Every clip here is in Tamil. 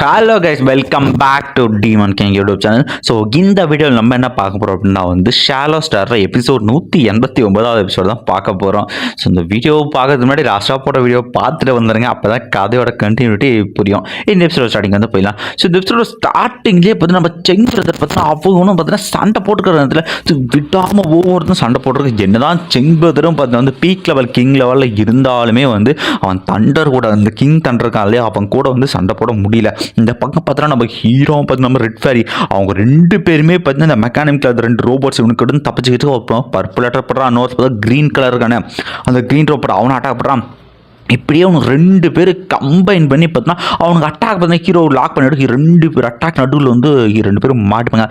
Hello guys welcome back to demon king YouTube channel so இந்த வீடியோவில் நம்ம என்ன பார்க்க போகிறோம் அப்படின்னா வந்து ஷாலோ ஸ்டார் எபிசோட் நூற்றி எண்பத்தி ஒன்பதாவது எபிசோட் தான் பார்க்க போகிறோம் ஸோ இந்த வீடியோ பார்க்கறதுக்கு முன்னாடி லாஸ்ட்டாக போட்ட வீடியோ பார்த்துட்டு வந்துருங்க. அப்போ தான் கதையோட கண்டினியூட்டி புரியும். இந்த எபிசோட ஸ்டார்டிங் வந்து போயிடலாம். ஸோ இந்த எபிசோட ஸ்டார்டிங்லேயே பார்த்தீங்கன்னா நம்ம செங் பிரதர் பார்த்தீங்கன்னா அவங்களும் பார்த்தீங்கன்னா சண்டை போட்டுக்கிற நேரத்தில் ஸோ விடாமல் ஒவ்வொருத்தரும் சண்டை போட்டுருக்கு என்னதான் செங் பிரதரும் பார்த்தீங்கன்னா வந்து பீக் லெவல் கிங் லெவலில் இருந்தாலுமே வந்து அவன் தண்டர் கூட அந்த கிங் தண்டர் இருக்கான் இல்லையா? அவன் கூட வந்து சண்டை போட முடியல. இந்த பக்கம் பார்த்தோன்னா நம்ம ஹீரோ பார்த்து நம்ம ரெட் ஃபேரி. அவங்க ரெண்டு பேருமே பார்த்தீங்கன்னா இந்த மெக்கானிக்கல் அது ரெண்டு ரோபோட்ஸ் இவனுக்கு இருந்து தப்பிச்சுக்கிட்டு அப்புறம் பர்பிள் அட்டாக் படுறான் இன்னொரு பார்த்தா க்ரீன் கலர் இருக்கானே. அந்த க்ரீன் ரோபோட் அவனை அட்டாக் பண்ணுறான் இப்படியே அவனுக்கு ரெண்டு பேர் கம்பைன் பண்ணி பார்த்தோன்னா அவனுக்கு அட்டாக் பார்த்தீங்கன்னா ஹீரோ லாக் பண்ணிவிட்டு ரெண்டு பேர் அட்டாக் நடுவில் வந்து ரெண்டு பேரும் மாட்டுப்பாங்க.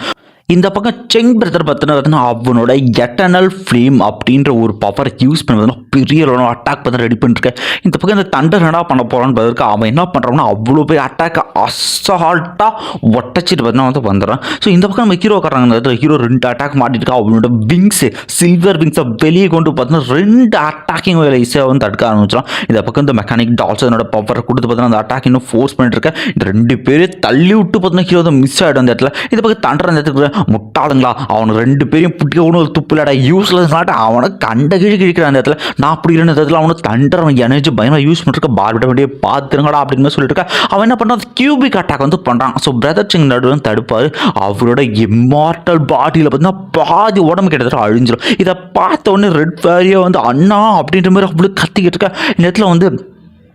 இந்த பக்கம் செங் பிரதர் பார்த்தீங்கன்னா அவனோட எட்டர்னல் ஃப்ளேம் அப்படின்ற ஒரு பவரை யூஸ் பண்ணி பார்த்தீங்கன்னா பெரிய அட்டாக் பண்ண ரெடி பண்ணிருக்கேன் இந்த பக்கம் இந்த தண்டர் என்ன பண்ண போகிறான்னு பார்த்துருக்கு அவன் என்ன பண்ணுறான்னா அவ்வளோ பேர் அட்டாக் அசால்ட்டாக ஒட்டச்சிட்டு பார்த்தீங்கன்னா வந்து வந்துடுறான். ஸோ இந்த பக்கம் நம்ம ஹீரோ காட்டுறாங்க ஹீரோ ரெண்டு அட்டாக் மாட்டிருக்கா அவனோட விங்ஸு சில்வர் விங்ஸை வெளியே கொண்டு பார்த்தீங்கன்னா ரெண்டு அட்டாக்கிங் ஈஸியாக வந்து தடுக்க ஆரம்பிச்சிடும். இந்த பக்கம் இந்த மெக்கானிக் டால்ஸ் அதனோட பவரை கொடுத்து பார்த்தீங்கன்னா அந்த அட்டாக் இன்னும் ஃபோர்ஸ் பண்ணிட்டு இருக்கேன் இந்த ரெண்டு பேரும் தள்ளி விட்டு பார்த்தீங்கன்னா ஹீரோ மிஸ் ஆகிடும் அந்த இடத்துல. இந்த பக்கம் தண்டர் அந்த இடத்துக்கு முட்டாளுங்களா? அவனை ரெண்டு பேரையும் பிடிக்க ஒன்று ஒரு துப்புலடா. யூஸ்லெஸ் நாட்டு அவனை கண்ட கிழி கிழிக்கிற அந்த இடத்துல. நான் அப்படி இருந்த இடத்துல அவனை தண்டர் அவன் எனர்ஜி பயமாக யூஸ் பண்ணிருக்க பார்பிட்ட வேண்டிய பார்த்துருங்கடா அப்படின்னு சொல்லிட்டு இருக்க. அவன் என்ன பண்ணுறான் கியூபிக் அட்டாக் வந்து பண்ணுறான் ஸோ பிரதர் சிங் நடுவில் தடுப்பார். அவரோட இம்மார்டல் பாடியில் பார்த்தீங்கன்னா பாதி உடம்பு கிட்டத்தட்ட அழிஞ்சிடும் இதை பார்த்த உடனே ரெட் ஃபேரியை வந்து அண்ணா! அப்படின்ற மாதிரி அவ்வளோ கத்திக்கிட்டு இருக்க. இந்த இடத்துல வந்து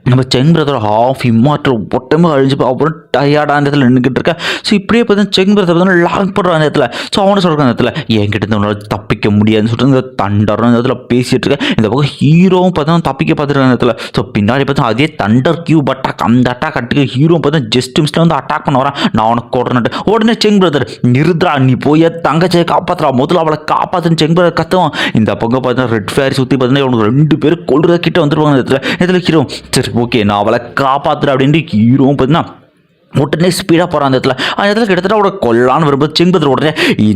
நம்ம செங் பிரதர் ஹாஃப் இம்மாற்றம் ஒட்டமே அழிஞ்சு அப்புறம் டயர்டாக அந்த இடத்துல நின்றுக்கிட்டு இருக்கேன் ஸோ இப்படியே பார்த்தீங்கன்னா செங் பிரதர் பார்த்தீங்கன்னா லாக் போடுற அந்த இடத்துல. ஸோ அவனை சொல்கிற அந்த இடத்துல என்கிட்ட இருந்து உன்னால தப்பிக்க முடியாதுன்னு சொல்லிட்டு இந்த தண்டரும் அந்த இடத்துல பேசிகிட்டு இருக்கேன் இந்த பக்கம் ஹீரோவும் பார்த்தா தப்பிக்க பார்த்துருக்க அந்த இடத்துல. ஸோ பின்னாடி பார்த்தா அதே தண்டர் கியூப் அட்டாக் அந்த அட்டாக் அட்டுக்கு ஹீரோ பார்த்தா ஜஸ்ட் மிஸ்டில் வந்து அட்டாக் பண்ண வரேன். நான் உனக்கு கொடுறேன்ட்டு உடனே செங் பிரதர் நிறுத்துறா நீ போய் தங்கச்சியை காப்பாற்றுறா முதல்ல அவளை காப்பாற்றுன்னு செங் பிரதர் கத்துவான். இந்த பக்கம் பார்த்தா ரெட் ஃபேர் சுற்றி பார்த்தீங்கன்னா இவனுக்கு ரெண்டு பேரும் கொள்றத கிட்ட வந்துருவாங்க இந்த இடத்துல ஹீரோ சரி ஓகே நான் அவளை காப்பாற்றுறேன் அப்படின்ட்டு ஹீரோவும் பார்த்தீங்கன்னா உடனே ஸ்பீடாக போகிறான் அந்த இடத்துல. அந்த இடத்துல கிட்டத்தட்ட அவட கொல்லான்னு வரும்போது செங்குபத்தில் உடனே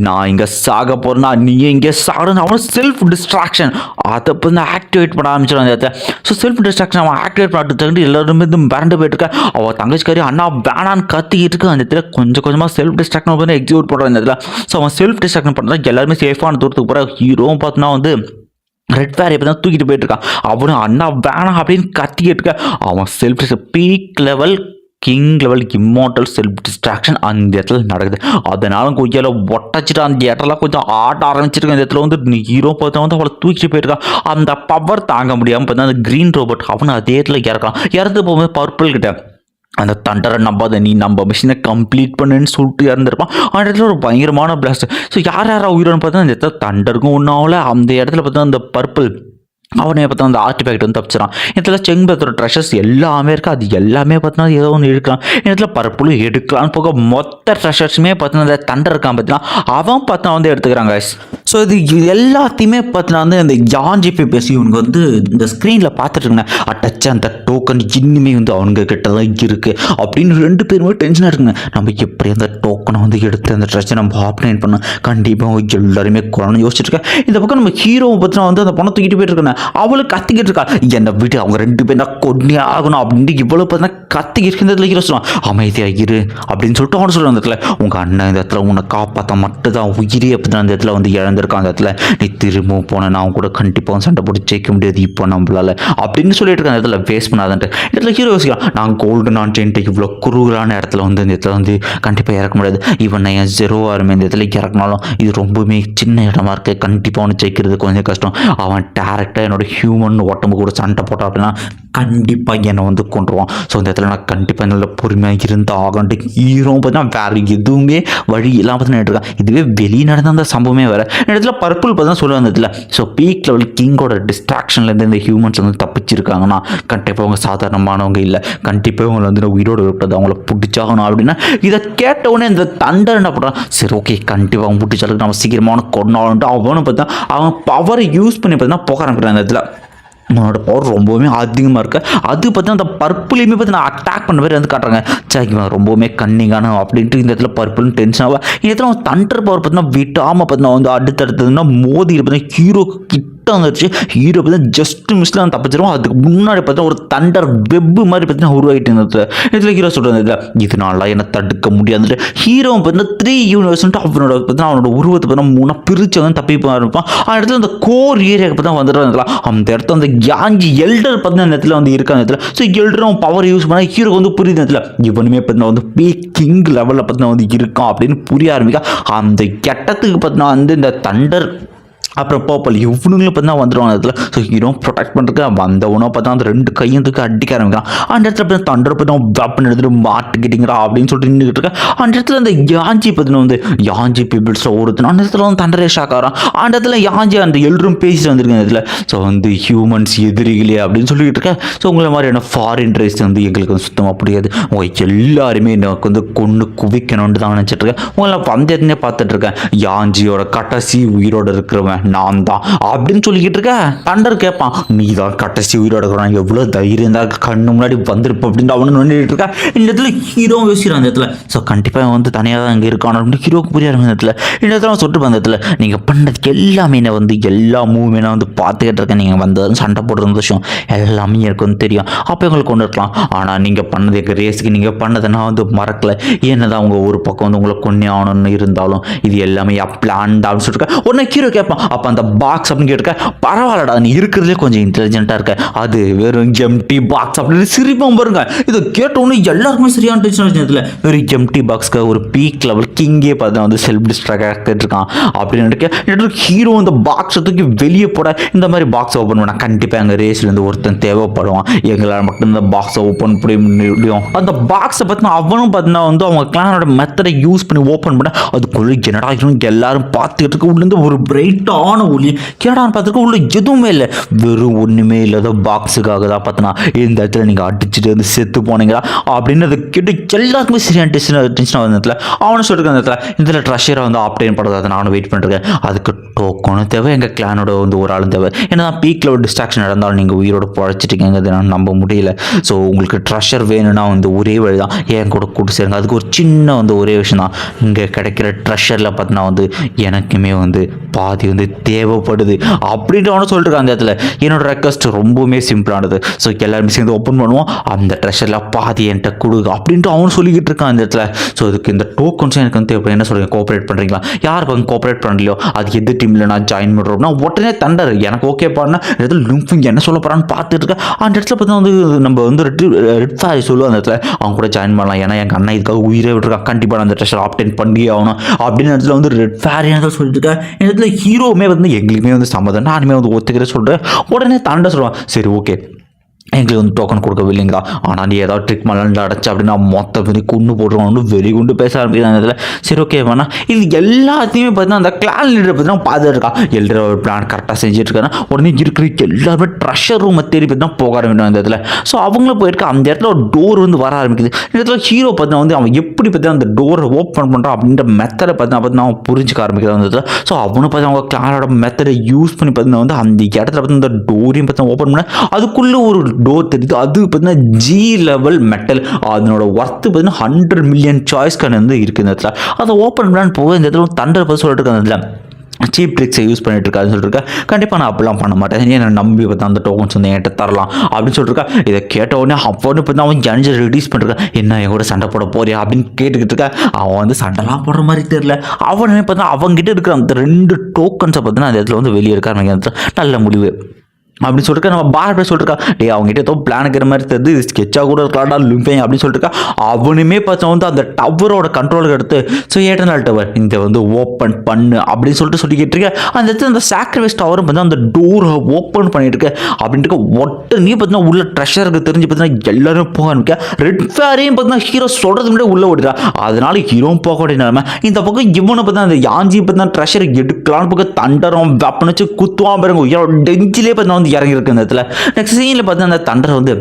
நான் இங்கே சாக போகிறேன்னா நீ இங்கே சாகணும் அவன் செல்ஃப் டிஸ்ட்ராக்ஷன் அதை வந்து ஆக்டிவேட் பண்ண ஆரம்பிச்சிடும் அந்த இடத்துல. ஸோ செல்ஃப் டிஸ்ட்ராக்ஷன் அவன் ஆக்டிவேட் பண்ணிட்டு தகுந்து எல்லாருமே இது மிரண்டு போயிட்டு இருக்கா அவள் தங்கச்சிக்காரி அண்ணா வேணான்னு கத்திக்கிட்டு இருக்கு. அந்த இடத்துல கொஞ்சம் கொஞ்சமாக செல்ஃப் டிஸ்ட்ராக்ஷன் வந்து எக்ஸிக்யூட் பண்ணுறான் அந்த இடத்துல. ஸோ அவன் செல்ஃப் டிஸ்ட்ராக்ஷன் பண்ணுறா எல்லாருமே சேஃபான தூரத்துக்கு போகிற ஹீரோவும் பார்த்தோன்னா வந்து ரெட் ஃபேர் இப்போ தான் தூக்கிட்டு போயிட்டு இருக்கான் அவனும் அண்ணா வேணாம் அப்படின்னு கத்திக்கிட்டு இருக்க. அவன் self peak level king level immortal self distraction அந்த இடத்துல நடக்குது. அதனால கொய்யால ஒட்டச்சிட்டு அந்த இடத்துல கொஞ்சம் ஆட்ட ஆரம்பிச்சிருக்க இந்த இடத்துல வந்து ஹீரோ பார்த்தா வந்து அவளை தூக்கிட்டு போயிருக்கான் அந்த பவர் தாங்க முடியாமல் பார்த்தா அந்த க்ரீன் ரோபோட் அவனை அதே இடத்துல இறக்கான் இறந்து போகும்போது பர்பிள் கிட்ட அந்த தண்டரை நம்பாத நீ நம்ம மிஷினை கம்ப்ளீட் பண்ணுன்னு சொல்லிட்டு இறந்துருப்பான். அந்த இடத்துல ஒரு பயங்கரமான பிளாஸ்ட் ஸோ யார் யாரா உயிரோன்னு பார்த்தா அந்த இடத்துல தண்டருக்கும் ஒன்றும் ஆகல. அந்த இடத்துல பார்த்தா அந்த பர்பிள் அவனே பார்த்தா அந்த ஆர்டிஃபேக்ட் வந்து தப்பிச்சிடான் இடத்துல செங் பத்தோட ட்ரெஷர்ஸ் எல்லாமே இருக்குது அது எல்லாமே பார்த்தீங்கன்னா ஏதோ ஒன்று எடுக்கலாம் இடத்துல பரப்புளும் எடுக்கலாம்னு போக மொத்த ட்ரெஷர்ஸுமே பார்த்தீங்கன்னா அந்த தண்டர் இருக்கான் பார்த்தீங்கன்னா அவன் பார்த்தா வந்து எடுத்துக்கிறாங்க ஸோ இது எல்லாத்தையுமே பார்த்தீங்கன்னா வந்து அந்த யான் பேசி இவனுக்கு வந்து இந்த ஸ்க்ரீனில் பார்த்துட்டு இருங்க அட்டச்சா அந்த டோக்கன் இன்னுமே வந்து அவங்க கிட்ட தான் இருக்குது அப்படின்னு ரெண்டு பேருமே டென்ஷனாக இருக்குங்க. நம்ம எப்படி அந்த டோக்கனை வந்து எடுத்து அந்த ட்ரெஸ்ஸை நம்ம ஆப்ரேட் பண்ணோம் கண்டிப்பாக எல்லாருமே குழந்தை யோசிச்சுட்டு இந்த பக்கம் நம்ம ஹீரோவை பார்த்தீங்கன்னா வந்து அந்த பணம் தூக்கிட்டு போயிட்டு இருக்கேன். அவளுக்கு கத்திக்கிட்டு இருக்கா. என்னை விட்டு அவங்க ரெண்டு பேரும் தான் கொன்னே ஆகணும் அப்படின்ட்டு இவ்வளோ பார்த்தீங்கன்னா கத்திக்கிட்டு இருந்ததுல ஹீரோ சொல்லுவான். அமைதியாக இரு அப்படின்னு சொல்லிட்டு அவனு சொல்லுவான் அந்த இடத்துல. உங்கள் அண்ணன் இந்த இடத்துல உன்னை காப்பாற்ற மட்டும் தான் உயிரே அப்படி அந்த இடத்துல வந்து இழந்திருக்கான் அந்த இடத்துல. நீ திரும்பவும் போன நான் கூட கண்டிப்பாக சண்டை போட்டு ஜெயிக்க முடியாது இப்போ நம்மளால் அப்படின்னு சொல்லிட்டு இருக்க அந்த இடத்துல வேஸ்ட் பண்ணாதன்ட்டு. இடத்துல ஹீரோ யோசிக்கலாம் நான் கோல்டு நான் டென்ட் இவ்வளோ குரூரான இடத்துல வந்து இந்த இடத்துல வந்து கண்டிப்பாக இறக்க முடியாது. இவன் நான் என் ஜெரோவாக இருமே இந்த இடத்துல இறக்குனாலும் இது ரொம்பவுமே சின்ன இடமா இருக்கு. கண்டிப்பாக அவனை ஜெயிக்கிறது கொஞ்சம் கஷ்டம். அவன் டேரெக்டாக என்னோட ஹியூமன் உடம்பு கூட சண்டை போட்டா அப்படின்னா கண்டிப்பாக என்னை வந்து கொண்டுருவான் ஸோ இந்த இடத்துல நான் கண்டிப்பாக நல்ல பொறுமையாக இருந்து ஆகன்ட்டு ஹீரோ பார்த்தீங்கன்னா வேறு எதுவுமே வழி இல்லாமல் பார்த்தீங்கன்னா இருக்கேன். இதுவே வெளியே நடந்த அந்த சம்பவமே வேறு. இந்த இடத்துல பர்பிள் பார்த்தா சொல்லுவாங்க அந்த இடத்துல. ஸோ பீக் லெவல் கிங்கோட டிஸ்ட்ராக்ஷன்லேருந்து இந்த ஹியூமன்ஸ் வந்து தப்பிச்சிருக்காங்கன்னா கண்டிப்பாக அவங்க சாதாரணமானவங்க இல்லை. கண்டிப்பாக அவங்களை வந்து நான் உயிரோடு விட்டது அவங்கள பிடிச்சாகணும் அப்படின்னா இதை கேட்ட உடனே இந்த தண்டர் என்ன பண்ணுறான் சரி ஓகே கண்டிப்பாக அவங்க பிடிச்சாலும் நம்ம சீக்கிரமான கொண்டாடுன்ட்டு அவனும் பார்த்தா அவன் பவரை யூஸ் பண்ணி பார்த்தீங்கன்னா போக ஆரம்பிக்கிறான் அந்த இடத்துல அவனோட பவர் ரொம்பவுமே அதிகமாக இருக்கு. அது பார்த்தீங்கன்னா அந்த பர்பிளையுமே பார்த்து நான் அட்டாக் பண்ண மாதிரி வந்து காட்டுறாங்க. சே ரொம்பவுமே கன்னிங்கான அப்படின்ட்டு இந்த இடத்துல பர்பிள்னு டென்ஷன் ஆகும் இந்த இடத்துல அவன் தண்டர் பவர் பார்த்தீங்கன்னா விட்டாமல் பார்த்தீங்கன்னா வந்து அடுத்தடுத்ததுன்னா மோதி பார்த்தீங்கன்னா ஹீரோ கிட்ட கரெக்டாக வந்துருச்சு. ஹீரோ பார்த்தீங்கன்னா ஜஸ்ட் மிஸ்ல நான் தப்பிச்சிருவோம் அதுக்கு முன்னாடி பார்த்தீங்கன்னா ஒரு தண்டர் வெப்பு மாதிரி பார்த்தீங்கன்னா உருவாகிட்டு இருந்தது. இதில் ஹீரோ சொல்கிறது இதனால என்ன தடுக்க முடியாது ஹீரோ பார்த்தீங்கன்னா த்ரீ யூனிவர்ஸ்ன்ட்டு அவனோட பார்த்தீங்கன்னா அவனோட உருவத்தை பார்த்தீங்கன்னா மூணாக பிரித்து வந்து தப்பி இருப்பான் அந்த இடத்துல அந்த கோர் ஏரியாவுக்கு பார்த்தா வந்துட்டு அந்த இடத்துல அந்த யாஞ்சி எல்டர் பார்த்தீங்கன்னா அந்த இடத்துல வந்து இருக்க அந்த இடத்துல. ஸோ எல்டர் அவன் பவர் யூஸ் பண்ணால் ஹீரோக்கு வந்து புரியுது இடத்துல. இவனுமே பார்த்தீங்கன்னா வந்து பே கிங் லெவலில் பார்த்தீங்கன்னா வந்து இருக்கான் அப்படின்னு புரிய ஆரம்பிக்கா. அந்த கெட்டத்துக்கு பார்த்தீங்கன்னா வந்து இந்த தண்டர் அப்புறம் பர்பிள் இவனுங்களும் பார்த்தா வந்துடுவாங்க இடத்துல. ஸோ ஹீரோ ப்ரொடெக்ட் பண்ணுறதுக்கு வந்தவனோ பார்த்தா அந்த ரெண்டு கையும் தூக்கி அடிக்க ஆரம்பிக்கிறான். அந்த இடத்துல பார்த்தா தண்டர் பார்த்தா வெப்பன் எடுத்துட்டு மாட்டுக்கிட்டீங்களா அப்படின்னு சொல்லிட்டு நின்றுட்டு இருக்கேன். அந்த இடத்துல அந்த யாஞ்சி பற்றின வந்து யாஞ்சி பீப்பிள்ஸில் ஒருத்தன். அந்த இடத்துல வந்து தண்டரே ஷாக் ஆகிறான். அந்த இடத்துல யாஞ்சி அந்த எல்லோரும் பேசிட்டு வந்திருக்கேன் இதில் ஸோ வந்து ஹியூமன்ஸ் எதிரிகளே அப்படின்னு சொல்லிட்டு இருக்கேன். ஸோ உங்களை மாதிரியான ஃபாரின் ரைஸ் வந்து எங்களுக்கு வந்து சுத்தமாக புரியாது. உங்கள் எல்லாருமே எனக்கு வந்து கொண்டு குவிக்கணும்னு தான் நினச்சிட்டு இருக்கேன். உங்களை வந்ததுனே பார்த்துட்டு இருக்கேன். யாஞ்சியோட கடைசி உயிரோட இருக்கிறவன் நான் தான் அப்படின்னு சொல்லிக்கிட்டு இருக்க? தண்டர் கேட்பான் நீ தான் கடைசி உயிரோட இருக்கிறான் எவ்வளோ தைரியம் தான் கண்ணு முன்னாடி வந்திருப்ப அப்படின்னு அவனு நின்றுட்டு இருக்கா. இந்த இடத்துல ஹீரோ யோசிக்கிறான் அந்த இடத்துல. ஸோ கண்டிப்பாக வந்து தனியாக தான் இங்கே இருக்கான் அப்படின்னு ஹீரோக்கு புரியாது இந்த இடத்துல. இந்த இடத்துல அவன் சொல்லிட்டு அந்த இடத்துல நீங்கள் பண்ணதுக்கு எல்லாமே நான் வந்து எல்லா மூவிமே நான் வந்து பார்த்துக்கிட்டு இருக்கேன். நீங்கள் வந்தது சண்டை போடுறது விஷயம். எல்லாமே இருக்குன்னு தெரியும். அப்போ எங்களுக்கு கொண்டு இருக்கலாம் ஆனால் நீங்கள் பண்ணது எங்கள் ரேஸுக்கு நீங்கள் பண்ணதை நான் வந்து மறக்கல. என்னதான் அவங்க ஒரு பக்கம் வந்து உங்களை கொன்னே ஆகணும்னு இருந்தாலும் இது எல்லாமே பிளான்ட் அப்படின்னு சொல்லிட்டு உடனே ஹீரோ கேட்பான் அப்போ அந்த பாக்ஸ் அப்படின்னு கேட்டுக்க பரவாயில்லடா நீ இருக்கிறதுலே கொஞ்சம் இன்டெலிஜென்ட்டாக இருக்க. அது வெறும் எம்டி பாக்ஸ் அப்படின்னு சிரிப்பான் பாருங்க. இதை கேட்ட உடனே எல்லாருக்குமே சரியான டென்ஷன் இதில் வெறும் எம்டி பாக்ஸ்க்கு ஒரு பீக் லெவல் கிங்கே பார்த்து வந்து செல்ஃப் டிஸ்ட்ராக்ட் ஆகிட்டு இருக்கான் அப்படின்னு நினைக்க ஹீரோ இந்த பாக்ஸை தூக்கி வெளியே போட இந்த மாதிரி பாக்ஸ் ஓப்பன் பண்ணால் கண்டிப்பாக எங்கள் ரேஸ்லேருந்து ஒருத்தன் தேவைப்படுவான். எங்களால் மட்டும் இந்த பாக்ஸை ஓப்பன் பண்ணி முடியும். அந்த பாக்ஸை பார்த்தீங்கன்னா அவனும் பார்த்தீங்கன்னா வந்து அவங்க கிளானோட மெத்தடை யூஸ் பண்ணி ஓப்பன் பண்ண அதுக்குள்ளே என்னடா இருக்கணும் எல்லாரும் பார்த்துக்கிட்டு இருக்க உள்ளேருந்து ஒரு பிரைட்டான ஒளி. கேடான்னு பார்த்துருக்க உள்ள எதுவுமே இல்லை. வெறும் ஒன்றுமே இல்லாத பாக்ஸுக்காக தான் பார்த்தினா இந்த இடத்துல நீங்கள் அடிச்சுட்டு வந்து செத்து போனீங்களா? அப்படின்னு அதை கேட்டு எல்லாருக்குமே சரியான டென்ஷன் டென்ஷன் வந்த இடத்துல சொல்லிட்டு இருக்கு அந்த இடத்துல இதில் ட்ரெஷரை வந்து ஆப்டைன் பண்ணுறது அதை நானும் வெயிட் பண்ணுறேன் அதுக்கு டோக்கனும் தேவை எங்கள் கிளானோட வந்து ஒரு ஆளும் தேவை. ஏன்னா பீக்கில் ஒரு டிஸ்ட்ராக்ஷன் நடந்தாலும் நீங்கள் உயிரோட பழச்சிட்டீங்கிறது நான் நம்ப முடியல. ஸோ உங்களுக்கு ட்ரெஷர் வேணும்னா வந்து ஒரே வழி தான் என் கூட கூட்டு சேருங்க. அதுக்கு ஒரு சின்ன வந்து ஒரே விஷயம் தான். இங்கே கிடைக்கிற ட்ரெஷரில் பார்த்தீங்கன்னா வந்து எனக்குமே வந்து பாதி வந்து தேவைப்படுது. அப்படின்ட்டு அவனை சொல்லிட்டு அந்த இடத்துல. என்னோட ரெக்வஸ்ட் ரொம்பவுமே சிம்பிளானது ஸோ எல்லாருமே சேர்ந்து ஓப்பன் பண்ணுவோம். அந்த ட்ரெஷரில் பாதி என்கிட்ட கொடு அப்படின்ட்டு அவன் சொல்லிக்கிட்டு இருக்கான் அந்த இடத்துல. ஸோ இதுக்கு இந்த டோக்கன்ஸும் எனக்கு வந்து என்ன சொல்கிறீங்க கோஆப்ரேட் பண்ணுறீங்களா யாருக்கு வந்து கோஆப்ரேட் பண்ணலையோ? அது எது டீமில் நான் ஜாயின் பண்ணுறோம்னா உடனே தண்டர். எனக்கு ஓகே பாருன்னா எதாவது லும்பிங் என்ன சொல்ல போகிறான்னு பார்த்துட்டு இருக்கேன். அந்த இடத்துல பார்த்தா வந்து நம்ம வந்து ரெட் ரெட் ஃபேரி சொல்லுவோம் அந்த இடத்துல. அவங்க கூட ஜாயின் பண்ணலாம். ஏன்னா எங்கள் அண்ணன் இதுக்காக உயிரே விட்டுருக்கான். கண்டிப்பாக அந்த ட்ரெஷர் ஆப்டென் பண்ணியே ஆகணும். அப்படின்னு இடத்துல வந்து ரெட் ஃபேரி என்ன சொல்லிட்டு இருக்கேன். இடத்துல ஹீரோவுமே வந்து எங்களுக்குமே வந்து சம்மதம். நானுமே வந்து ஒத்துக்கிற சொல்கிறேன் உடனே தாண்ட சொல்லுவான். சரி ஓகே எங்களுக்கு வந்து டோக்கன் கொடுக்கவில்லைங்களா? ஆனால் நீ ஏதாவது ட்ரிக் மலண்டு அடைச்சா அப்படின்னா மொத்த பேர் குண்டு போட்டுருவாங்க வெறி குண்டு பேச ஆரம்பிக்கிறாங்க இதில். சரி ஓகே வேணா. இது எல்லாத்தையுமே பார்த்தீங்கன்னா அந்த கிளான் லீடரை பார்த்தீங்கன்னா பார்த்துட்டு இருக்கா எல்லா ஒரு பிளான் கரெக்டாக செஞ்சுட்டு இருக்காங்க உடனே இருக்கிற எல்லாருமே ட்ரெஷர் ரூமை தேடி பார்த்தீங்கன்னா போக ஆரம்பிக்கணும் அந்த இடத்துல ஸோ அவங்களும் போயிருக்க அந்த இடத்துல ஒரு டோர் வந்து வர ஆரம்பிக்குது. இந்த இடத்துல ஹீரோ பார்த்தீங்கன்னா வந்து அவன் எப்படி பார்த்தீங்கன்னா அந்த டோரை ஓப்பன் பண்ணுறான் அப்படின்ற மெத்தடை பார்த்தீங்கன்னா பார்த்தீங்கன்னா அவன் புரிஞ்சுக்க ஆரம்பிக்கிறான் அந்த இடத்துல ஸோ அவனும் பார்த்து அவங்க கிளானோட மெத்தடை யூஸ் பண்ணி பார்த்தீங்கன்னா வந்து அந்த இடத்துல பார்த்தீங்கன்னா அந்த டோரையும் பார்த்தீங்கன்னா ஓப்பன் பண்ண அதுக்குள்ளே ஒரு டோர் தெரியுது. அது பார்த்தீங்கன்னா ஜி லெவல் மெட்டல் அதனோட ஒர்த்து பார்த்தீங்கன்னா ஹண்ட்ரட் மில்லியன் சாய்ஸ் கண்ணு வந்து இருக்குது இந்த இடத்துல. அதை ஓப்பன் பண்ணலான்னு போக இந்த இடத்துல தண்டர் பார்த்து சொல்லிட்டு இருக்காங்க அதில் சீப் ட்ரிக்ஸை யூஸ் பண்ணிட்டு இருக்காருன்னு சொல்லிட்டு கண்டிப்பாக நான் அப்படிலாம் பண்ண மாட்டேன். என்னை நம்பி பார்த்தா அந்த டோக்கன்ஸ் வந்து என்கிட்ட தரலாம் அப்படின்னு சொல்லிட்டு இதை கேட்ட உடனே அவனு இப்போ அவன் ஜனிஜை ரிலீஸ் பண்ணிருக்கான். என்ன என் கூட சண்டை போட போறியா அப்படின்னு கேட்டுக்கிட்டு இருக்கா. அவன் வந்து சண்டைலாம் போடுற மாதிரி தெரியல. அவனே பார்த்தா அவங்ககிட்ட இருக்கிற அந்த ரெண்டு டோக்கன்ஸை பார்த்தீங்கன்னா அந்த இடத்துல வந்து வெளியே இருக்காரு நல்ல முடிவு. அப்படின்னு சொல்லிட்டு நம்ம பாரத் பேர் சொல்லிருக்கா டே அவங்ககிட்ட ஏதோ பிளான் இருக்கிற மாதிரி தெரியுது இது ஸ்கெட்சாக கூட இருக்கலாம்டா லும்பேன் அப்படின்னு சொல்லிட்டு அவனுமே பார்த்தா வந்து அந்த டவரோட கண்ட்ரோலுக்கு எடுத்து ஸோ ஏட்டனால் டவர் இந்த வந்து ஓப்பன் பண்ணு அப்படின்னு சொல்லிட்டு சொல்லிக்கிட்டு இருக்க. அந்த இடத்துல அந்த சாக்ரிஃபைஸ் டவரும் பார்த்தா அந்த டோரை ஓப்பன் பண்ணிட்டு இருக்க. அப்படின்ட்டு ஒட்டு நீ பார்த்தீங்கன்னா உள்ள ட்ரெஷருக்கு தெரிஞ்சு பார்த்தீங்கன்னா எல்லாரும் போக ஆரம்பிக்க. ரெட் ஃபேரையும் பார்த்தீங்கன்னா ஹீரோ சொல்கிறது முன்னாடி உள்ள ஓடிடா அதனால ஹீரோவும் போக வேண்டிய நிலைமை. இந்த பக்கம் இவனை பார்த்தா அந்த யாஞ்சி பார்த்தா ட்ரெஷரை எடுக்கலான்னு பக்கம் தண்டரம் வெப்பன் வச்சு குத்துவான் பாருங்க. டெஞ்சிலே பார்த்தா வந்து இறங்கியிருக்கு இந்த இடத்துல. நெக்ஸ்ட் சீனில் பார்த்தீங்கன்னா அந்த தண்டர் வந்து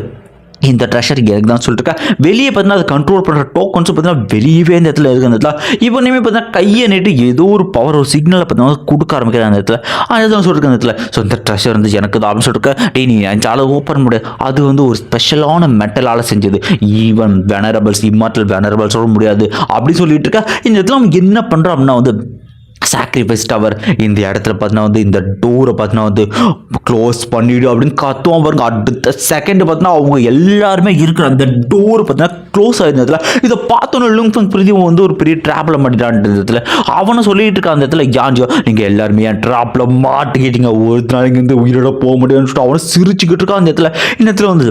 இந்த ட்ரெஷர் எனக்கு தான் சொல்லிட்டு வெளியே பார்த்தீங்கன்னா அதை கண்ட்ரோல் பண்ணுற டோக்கன்ஸ் பார்த்தீங்கன்னா வெளியவே இந்த இடத்துல இருக்குது அந்த இடத்துல. இவனையுமே பார்த்தீங்கன்னா கையை நீட்டு ஏதோ ஒரு பவர் ஒரு சிக்னலை பார்த்தீங்கன்னா கொடுக்க ஆரம்பிக்கிற அந்த இடத்துல. அதுதான் சொல்லிருக்க அந்த இடத்துல. ஸோ இந்த ட்ரெஷர் வந்து எனக்கு தான் அப்படின்னு சொல்லிட்டு டே நீ அஞ்சால் ஓப்பன் முடியாது அது வந்து ஒரு ஸ்பெஷலான மெட்டலால் செஞ்சது. ஈவன் வெனரபிள்ஸ் இம்மார்டல் வெனரபிள் சொல்ல முடியாது. அப்படி சொல்லிட்டு இருக்கேன் இந்த இடத்துல அவன் என்ன பண்ணுறான் அப்படின்னா வந்து சாக்ரிஃபைஸ் டவர் இந்த இடத்துல பார்த்தீங்கன்னா வந்து இந்த டோரை பார்த்தீங்கன்னா வந்து க்ளோஸ் பண்ணிவிடும் அப்படின்னு கத்துவோம் பாருங்க. அடுத்த செகண்ட் பார்த்தீங்கன்னா அவங்க எல்லாருமே இருக்கிற அந்த டோர் பார்த்தீங்கன்னா க்ளோஸ் ஆயிருந்ததுல இதை பார்த்தோன்னு லுங்ஃபங் பிரதிவம் வந்து ஒரு பெரிய ட்ராப்பில் மாட்டிட்டான் இடத்துல. அவனும் சொல்லிட்டு இருக்கான் அந்த இடத்துல யான்ஜோ நீங்கள் எல்லாருமே என் ட்ராப்பில் மாட்டிக்கிட்டீங்க. ஒரு நாளைக்கு வந்து உயிரோட போக முடியும்னு சொல்லிட்டு அவனை சிரிச்சுக்கிட்டு இருக்கான் அந்த இடத்துல. இந்த இடத்துல வந்து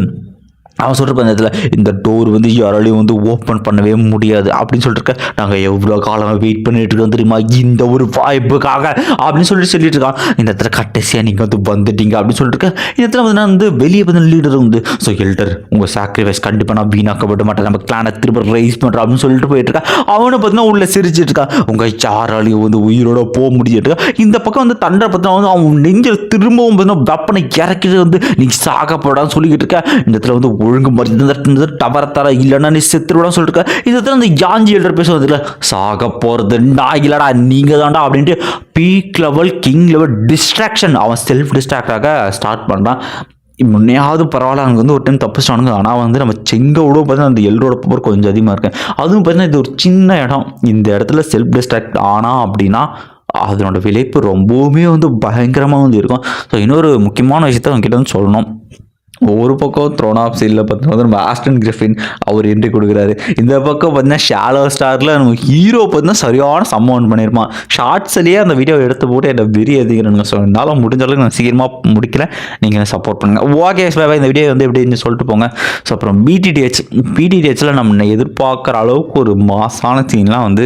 அவன் சொல்கிற அந்த இடத்துல இந்த டோர் வந்து யாராலையும் வந்து ஓப்பன் பண்ணவே முடியாது. அப்படின்னு சொல்லிட்டு இருக்க நாங்கள் எவ்வளோ காலமாக வெயிட் பண்ணிட்டு இருக்கோம் தெரியுமா? இந்த ஒரு வாய்ப்புக்காக அப்படின்னு சொல்லிட்டு சொல்லிட்டு இருக்கான். இந்த இடத்துல கடைசியாக நீங்கள் வந்து வந்துட்டீங்க அப்படின்னு சொல்லிட்டு இருக்க இந்த இடத்துல வந்து நான் வந்து வெளியே வந்து லீடர் வந்து ஸோ எல்டர் உங்கள் சாக்ரிஃபைஸ் கண்டிப்பாக நான் வீணாக்கப்பட மாட்டேன். நம்ம கிளானை திரும்ப ரைஸ் பண்ணுறோம் அப்படின்னு சொல்லிட்டு போயிட்டு இருக்கா. அவனை பார்த்தீங்கன்னா உள்ள சிரிச்சிட்டு இருக்கான் உங்கள் யாராலையும் வந்து உயிரோட போக முடியாது. இந்த பக்கம் வந்து தண்டை பார்த்தா வந்து அவன் நெஞ்சில் திரும்பவும் பார்த்தீங்கன்னா வெப்பனை இறக்கிட்டு வந்து நீ சாகப்படான்னு சொல்லிக்கிட்டு இருக்க. இந்த இடத்துல வந்து ஒழுங்கு மருந்து டவரை தர இல்லைன்னா நீ செத்துருவிடான்னு சொல்லிட்டு இருக்க. இந்த அந்த யாஞ்சி எழுற பேசுவது இல்லை சாக போகிறது நான் இல்லடா நீங்கள் தான்டா அப்படின்ட்டு peak level king level distraction அவன் செல்ஃப் டிஸ்ட்ராக்டாக ஸ்டார்ட் பண்ணுறான் முன்னையாவது பரவாயில்ல அங்கே வந்து ஒரு டைம் தப்பிச்சிட்டானுங்க. ஆனால் வந்து நம்ம செங்கோட பார்த்தீங்கன்னா அந்த எல்லோட பவர் கொஞ்சம் அதிகமாக இருக்கேன் அதுவும் பார்த்தீங்கன்னா இது ஒரு சின்ன இடம். இந்த இடத்துல செல்ஃப் டிஸ்ட்ராக்ட் ஆனால் அப்படின்னா அதனோட விளைப்பு ரொம்பவுமே வந்து பயங்கரமாக வந்து இருக்கும். ஸோ இன்னொரு முக்கியமான விஷயத்த அவங்ககிட்ட வந்து சொல்லணும். ஒரு பக்கம் த்ரோன் ஆஃப் சீலில் பார்த்தீங்கன்னா நம்ம ஆஸ்டன் கிரிஃபின் அவர் என்ட்ரி கொடுக்குறாரு. இந்த பக்கம் பார்த்தீங்கன்னா ஷாலோ ஸ்டாரில் நம்ம ஹீரோ பார்த்தீங்கன்னா சரியான சம்மௌண்ட் பண்ணியிருப்பான் ஷார்ட்ஸ்லேயே அந்த வீடியோ எடுத்து போட்டு என்னை வெறி எதிர்க்கிறேன் ஸோ என்னால் முடிஞ்ச அளவுக்கு நான் சீக்கிரமாக முடிக்கிறேன் நீங்கள் சப்போர்ட் பண்ணுங்கள் ஓகே பாய் இந்த வீடியோ வந்து எப்படின்னு சொல்லிட்டு போங்க. ஸோ அப்புறம் பிடிடிஹெச் பிடிடிஹெச்சில் நம்ம எதிர்பார்க்குற அளவுக்கு ஒரு மாசான சீன்லாம் வந்து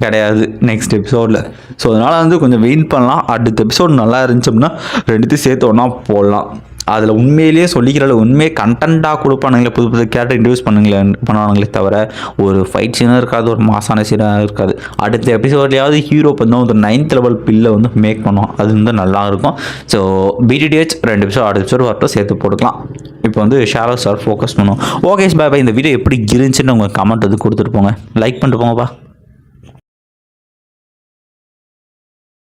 கிடையாது நெக்ஸ்ட் எபிசோடில் ஸோ அதனால் வந்து கொஞ்சம் வெயிட் பண்ணலாம். அடுத்த எபிசோட் நல்லா இருந்துச்சு அப்படின்னா ரெண்டுத்தையும் சேர்த்து ஒன்றா போடலாம். அதில் உண்மையிலேயே சொல்லிக்கிற உண்மையே கண்டென்ட்டாக கொடுப்பானுங்களே புது புது கேரக்டர் இன்ட்ரடியூஸ் பண்ணுங்களே பண்ணுவானுங்களே தவிர ஒரு ஃபைட் சீனாக இருக்காது ஒரு மாசான சீனாக இருக்காது. அடுத்த எபிசோட்லேயாவது ஹீரோ வந்து ஒரு நைன்த் லெவல் பில்லை வந்து மேக் பண்ணுவோம் அது வந்து நல்லா இருக்கும். ஸோ பிடிடிஹெச் ரெண்டு எபிசோட் அடுத்த எபிசோட் வரட்டும் சேர்த்து போட்டுக்கலாம். இப்போ வந்து ஷேரோ சார் ஃபோக்கஸ் பண்ணுவோம் ஓகே பாய் பாய் இந்த வீடியோ எப்படி இருந்துச்சுன்னு உங்கள் கமெண்ட் வந்து கொடுத்துட்டு போங்க. லைக் பண்ணிட்டு போங்கப்பா.